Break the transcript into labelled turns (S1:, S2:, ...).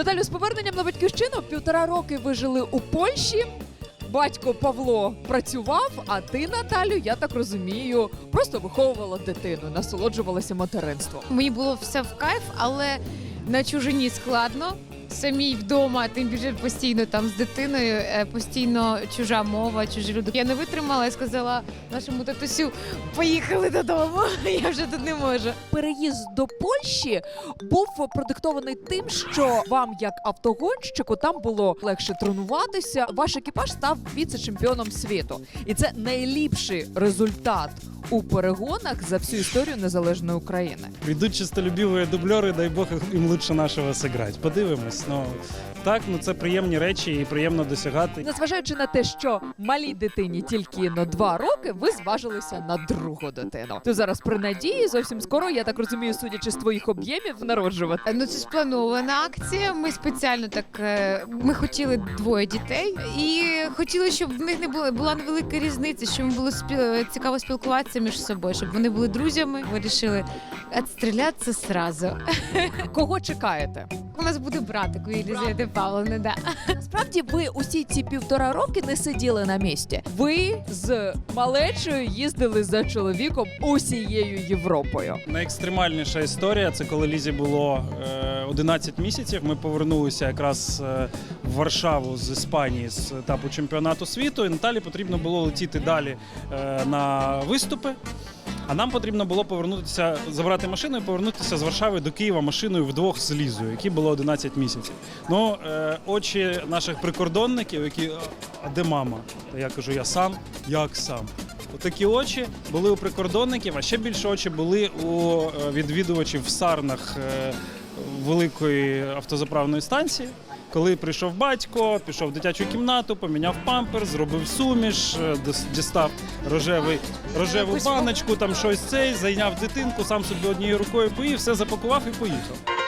S1: Наталю, з поверненням на батьківщину півтора роки ви жили у Польщі. Батько Павло працював, а ти, Наталю, я так розумію, просто виховувала дитину, насолоджувалася материнством.
S2: Мені було все в кайф, але на чужині складно. Самій вдома, тим більше постійно там з дитиною, е, постійно чужа мова, чужі люди. Я не витримала і сказала нашому татусю: поїхали додому. Я вже тут не можу.
S1: Переїзд до Польщі був продиктований тим, що вам, як автогонщику, там було легше тренуватися. Ваш екіпаж став віце-чемпіоном світу, і це найліпший результат у перегонах за всю історію незалежної України.
S3: Прийдуть чистолюбиві дубльори, дай Бог їм лучше нашого зіграти. Подивимось. Ну так, ну це приємні речі і приємно досягати.
S1: Незважаючи на те, що малій дитині тільки на два роки, ви зважилися на другу дитину. Ти зараз при надії зовсім скоро, я так розумію, судячи з твоїх об'ємів, народжувати.
S2: Ну це спланована акція. Ми спеціально так е, ми хотіли двоє дітей і хотіли, щоб в них не було була невелика різниця, щоб їм було спіл- цікаво спілкуватися між собою, щоб вони були друзями. Вирішили відстрілятися зразу.
S1: Кого чекаєте?
S2: У нас буде братик у Єлізавети Павловни, да.
S1: Насправді ви усі ці півтора роки не сиділи на місці. Ви з малечою їздили за чоловіком усією Європою.
S3: Найекстремальніша історія це коли Лізі було е, 11 місяців. Ми повернулися якраз е, в Варшаву з Іспанії з етапу чемпіонату світу. І Наталі потрібно було летіти далі е, на виступи. А нам потрібно було повернутися, забрати машину і повернутися з Варшави до Києва машиною вдвох з Лізою, які було 11 місяців. Ну, е, очі наших прикордонників, які а де мама? Та я кажу, я сам, як сам. Такі очі були у прикордонників, а ще більше очі були у е, відвідувачів в сарнах е, великої автозаправної станції. Коли прийшов батько, пішов в дитячу кімнату, поміняв пампер, зробив суміш, е, дістав рожевий, рожеву баночку, там щось цей, зайняв дитинку, сам собі однією рукою поїв, все запакував і поїхав.